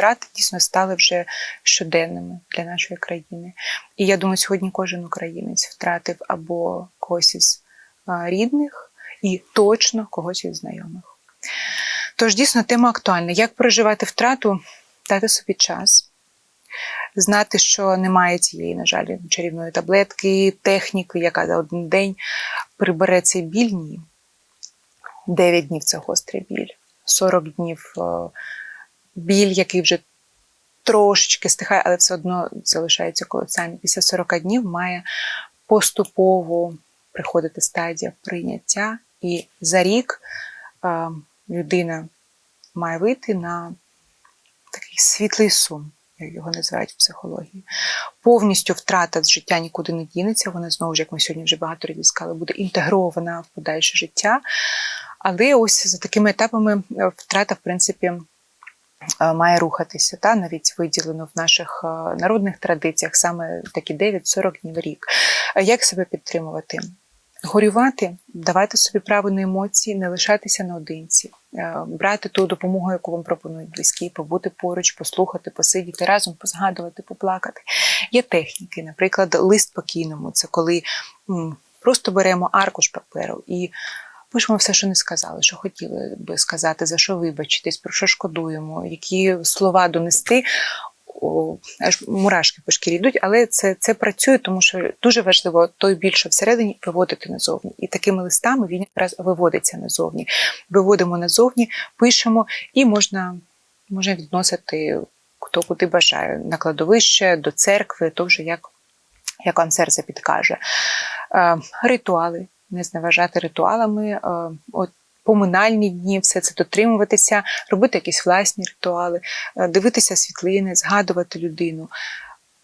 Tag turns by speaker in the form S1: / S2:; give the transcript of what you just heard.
S1: втрати дійсно стали вже щоденними для нашої країни. І я думаю, сьогодні кожен українець втратив або когось із рідних, і точно когось із знайомих. Тож дійсно тема актуальна. Як проживати втрату, дати собі час, знати, що немає цієї, на жаль, чарівної таблетки, техніки, яка за один день прибере цей біль. Ні. 9 днів це гострий біль, 40 днів біль, який вже трошечки стихає, але все одно залишається колосальний. Після 40 днів має поступово приходити стадія прийняття, і за рік е, людина має вийти на такий світлий сум, як його називають в психології. Повністю втрата з життя нікуди не дінеться. Вона знову ж, як ми сьогодні вже багато разів сказали, буде інтегрована в подальше життя. Але ось за такими етапами е, втрата, в принципі, має рухатися. Та навіть виділено в наших е, народних традиціях саме такі 9-40 днів рік. Е, Як себе підтримувати? Горювати, давати собі право на емоції, не лишатися наодинці, е, брати ту допомогу, яку вам пропонують близькі, побути поруч, послухати, посидіти разом, позгадувати, поплакати. Є техніки, наприклад, лист покійному це коли просто беремо аркуш паперу і пишемо все, що не сказали, що хотіли би сказати, за що вибачитись, про що шкодуємо, які слова донести. О, аж мурашки по шкірі йдуть, але це, це працює, тому що дуже важливо той біль, що всередині виводити назовні. І такими листами він якраз виводиться назовні. Виводимо назовні, пишемо, і можна, можна відносити хто куди бажає, на кладовище, до церкви, то вже як, як вам серце підкаже. Е, ритуали, не зневажати ритуалами. Е, от Поминальні дні, все це дотримуватися, робити якісь власні ритуали, е, дивитися світлини, згадувати людину.